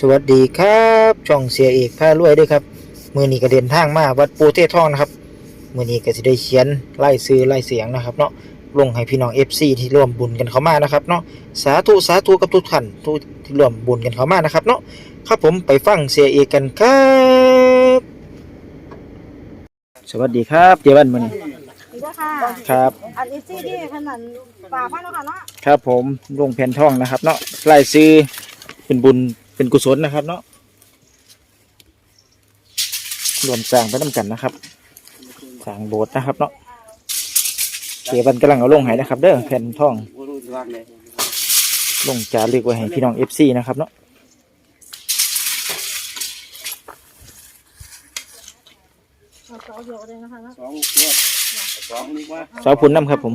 สวัสดีครับช่องเสียเอกพารวยด้วยครับมือนี้ก็เดินทางมาวัดปูเทศทองนะครับมือนี้ก็จะได้เขียนไล่ซื้อไล่เสียงนะครับเนาะลงให้พี่น้อง FC ที่ร่วมบุญกันเข้ามานะครับเนาะสาธุสาธุกับทุกท่านทุกที่ร่วมบุญกันเข้ามานะครับเนาะครับผมไปฟังเสียเอกกันครับ สวัสดีครับเจวันมือนี้นี่ก็ค่ะครับ อันนี้ซี่ที่ขนาดป่าพันแล้วค่ะเนาะครับผมลงแผ่นทองนะครับเนาะไล่ซื้อเป็นบุญ เป็นกุศลนะครับ เนาะรวมสร้างไปน้ำกันนะครับสร้างโบสถ์นะครับเนาะเสียบันกำลังเอาลงให้นะครับ เด้อแผ่นท่อง ลงจารึกไว้ให้พี่น้องเอฟซีนะครับเนาะเอาสองเดียวเลนะคะเนาะสองรวดสองนี่ว่าสาวพุนน้ำครับผม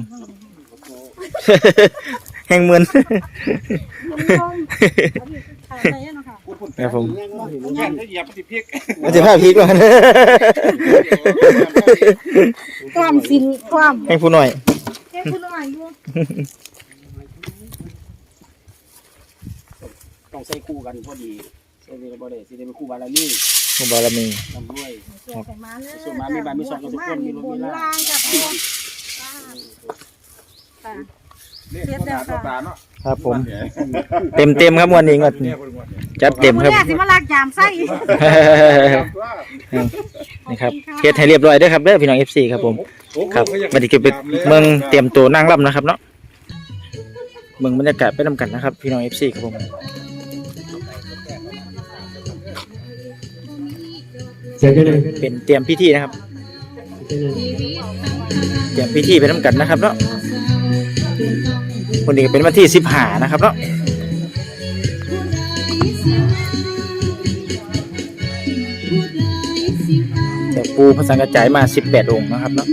แห่งเมือน คุณผู้ชมอายอะไรเนาะค่ะพูดพูดครับผมแค่ได้เหยียบปฏิพิกมันจะพาพีกว่าความสินความแห่งผู้หน่อยเฮ้ยคุณหน่อยอยู่ต้องใส่คู่กันพอดีใส่เวลาบ่ได้สิได้เป็นคู่บาลานี่ผู้บารมีลำด้วยสียใส่มาเลยส่วนมามีบานมีช่องกันทุกคนมีรถมีล่างกับตัวค่ะ เสียแล้วค่ะตาเนาะครับผม เต็มเต็มๆครับงวันนี้งวดนี้จัดเต็มครับแรกสิมาลากยามไส้นี่ครับเฮ็ดให้เรียบร้อยเด้อครับเด้อพี่น้อง FC ครับผม ครับบัดนี้ก็ไปเมืองเตรียมตัวนั่งรับนะครับเนาะเมืองบรรยากาศไปนํกันนะครับ พี่น้อง FC ครับผมเป็นเตรียมพิธีนะครับ เตรียมพิธีไปนํกันนะครับเนาะ วันนี้ก็เป็นวันที่15นะครับเนาะแต่ปูพระสังกระจายมา18องค์นะครับเนาะ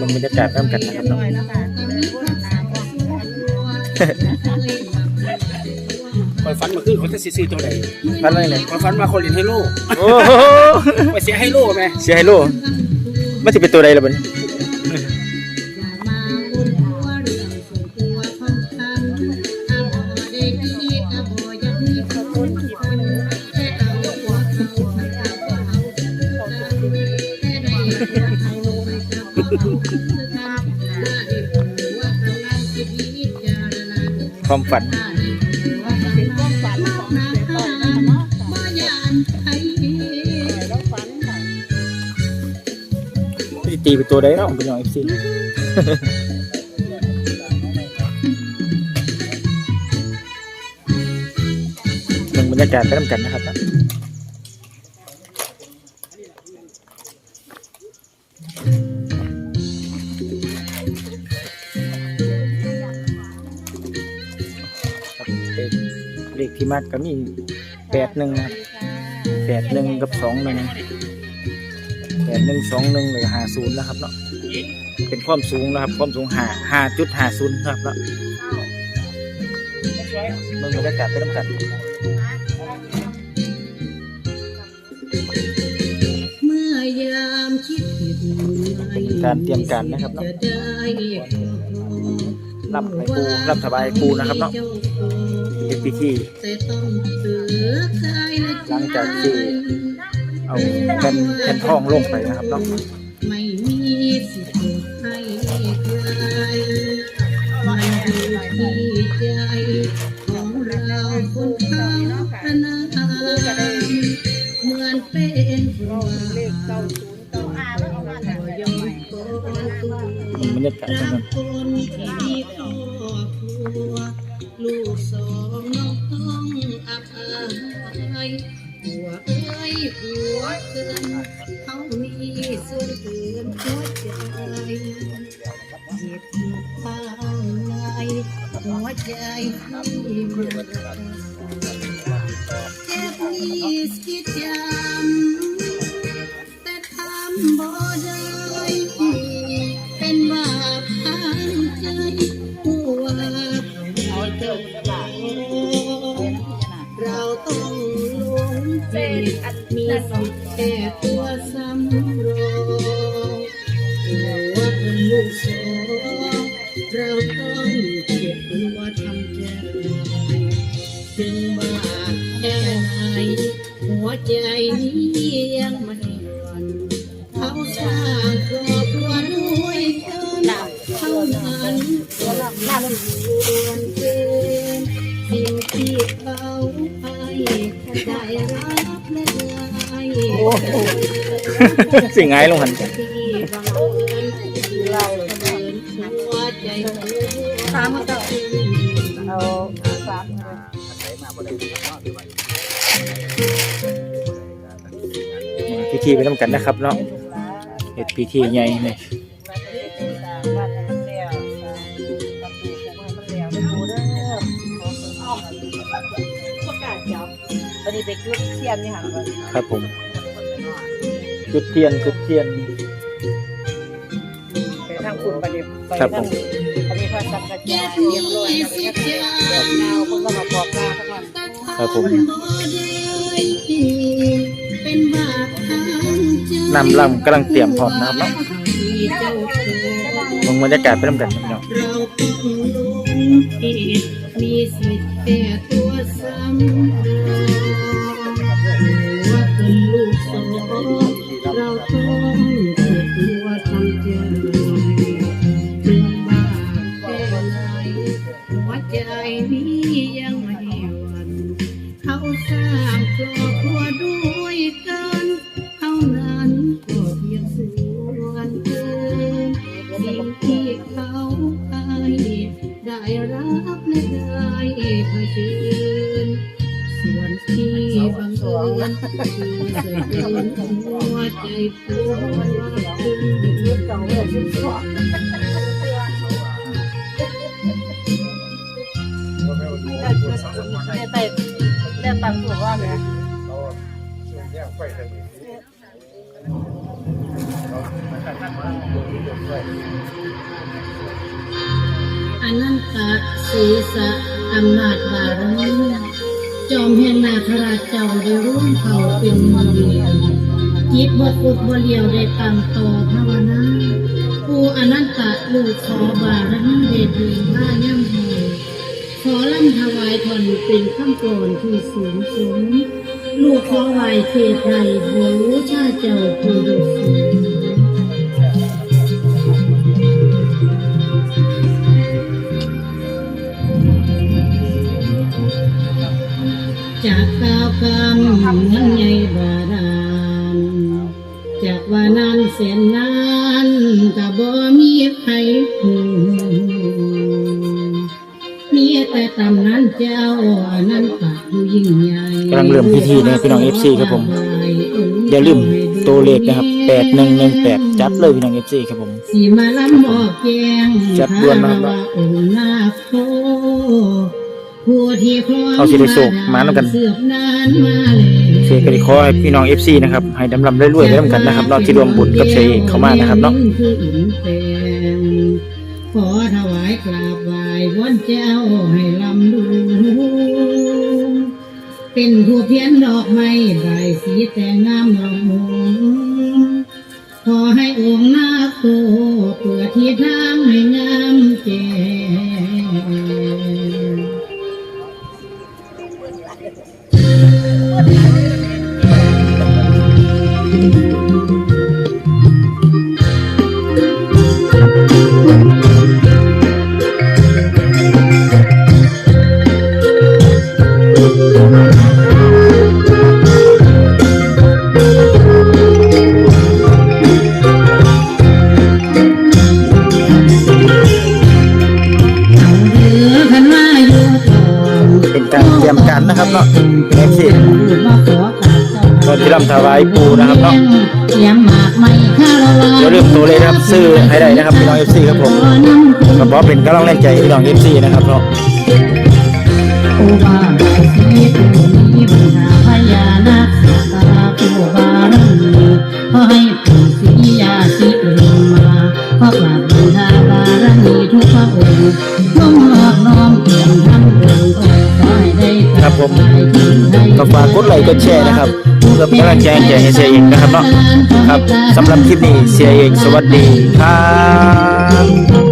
ลงบรรยากาศร่มกันนะครับเนาะ อยฝันมาขึ้นเขาจะซื้อตัวใดฟันอะไรเนี่ยคอยฝันมาคนเล่นไฮโลโอ้โหไปเสียไฮโลไหมเสียไฮโลมันจะเป็นตัวใดล่ะบัดนี้ความฝันเป็น ตีเป็นตัวใดเนาะเป็นของเอฟซีลงบรรยากาศไปร่วมกันนะครับเนาะครับเลขที่มากก็มีแปดหนึ่งนะครับแปดหนึ่งกับสองหนึ่ง แปดหนึ่งสองหนึ่งหรือห้าศูนย์นะครับเนาะเป็นความสูงนะครับ ความสูงห้าห้าจุดห้าศูนย์นะครับเนาะเมืองบรรยากาศไปร่วมกันเมื่อยามคิดผิดเป็นการเตรียมการนะครับเนาะจะได้พบรับให้ครูรับสบายครูนะครับเนาะเป็นพิธีแต่ต้องเสือกายและหลังจากที่ เอาแผ่นแผ่นทองลงไปนะครับเนาะไม่มีสิทธิ์ให้ใครมันอยู่ที่ใจของเราคนข้างพนาเหมือนเป็นความเลขเก้าศูนย์เก้าห้าแล้วเอามาจากไหนยอมโกตัวเมืองบรรยากาศรันะครับกคน หัวเอ้ยหัวเกินเขามีส่วนเกินหัวใจเจ็บข้างในหัวใจที่มันเจ็บนี้สิจำแต่ทำบ่ได้ ที่เขาให้ได้รับและได้สิ่งไงลงหันที่บังเอิญเราเดินหัวใจตามมาต่อเอาสามพิธีไปทำกันนะครับเนาะเฮ็ดพิธีใหญ่นี่บ้ ยนนี่ค่ะครับผม จุดเทียนจุดเทียนไปทางคุณประเดี๋ยวไปครับผทางมอันนี้พระสังฆจายเรียบร้อยแล้วก็จะแบบนาวคนก็มาบอกกล่าวทั้งวันครับผมเป็นบาปทางใจนำลำกำลังเตรียมพร้อมนะครับเนาะที่เจ้าชู้ลงบรรยากาศไปทำกันครับพี่น้องเราต้องลงเหตุมีสิทธิ์แก่ตัวซ้ำ ได้แต่ได้ตังค์ถูกว่าไงอนันตศีสะอำนาบารมี จอมแห่งนาคราชเจ้าได้ร่วมเขาเป็นเมืองจิตบกุดบเลียวได้ตั้งต่อภาวนาผู้อนันตะลูกขอบารมีเดชดีผ้าย่ำหูขอลำถวายทอนเป็นข้ามก่อนที่สูงสงลูกขอไหวเทไทยบูชาเจ้าผู้ดุสูง จากก้าวคำนั้นใหญ่บาดาลจากว่านั้นเส้นนั้นก็บ่มีใครหูมีแต่ตำนั้นเจ้าอันนั้นปากผู้ยิ่งใหญ่กำลังเริ่มพิธีนะครับพี่น้อง FC ครับผมอย่าลืมตัวเลขนะครับ8118จัดเลยพี่น้อง FC ครับผมสีมาลำบอกแกงจัดด่วนนะครับว่าองค์นาคโคผู้ที่คล้อง เอาสิได้โศกมานำกันเสือบนานมาแล้วเสียกริขอให้พี่น้อง FC นะครับ ให้ดำลำรวยๆไปทำกันนะครับเนาะที่รวมบุญกับเชยเอกเข้ามานะครับเนาะคืออินแปลงขอถวายกราบไหว้วอนเจ้าให้ลำดูเป็นผู้เพียนดอกไม้ใบสีแต่งงามละมุนขอให้องค์นาคโตเปิดที่ทางให้งามแจ้ เหลือคันว่าอยู่ก่อนเป็นการเตรียมการนะครับเนาะ FC มาขอกราบเจ้าก่อนที่ลำถวายปูนะครับเนาะเตรียมหาไม้คารวะอย่าลืมตัวเลยนะครับ ซื้อให้ได้นะครับพี่น้อง FC ครับผมก็เพราะเป็นกำลังแรงใจพี่น้องเอบาบายสีนาครมีขอให้ผู้ศรียาสิริมาขอกราบบูชาะ ค์จงนอบน้อมเปี่ยมทั้งองค์ขอให้ได้ครับผมก็ฝากกดไลค์กดแชร์นะครับเพื่อเป็นกำลังใจให้เสียเอกนะครับเนาะครับสำหรับคลิปนี้เสียเอกสวัสดีครับ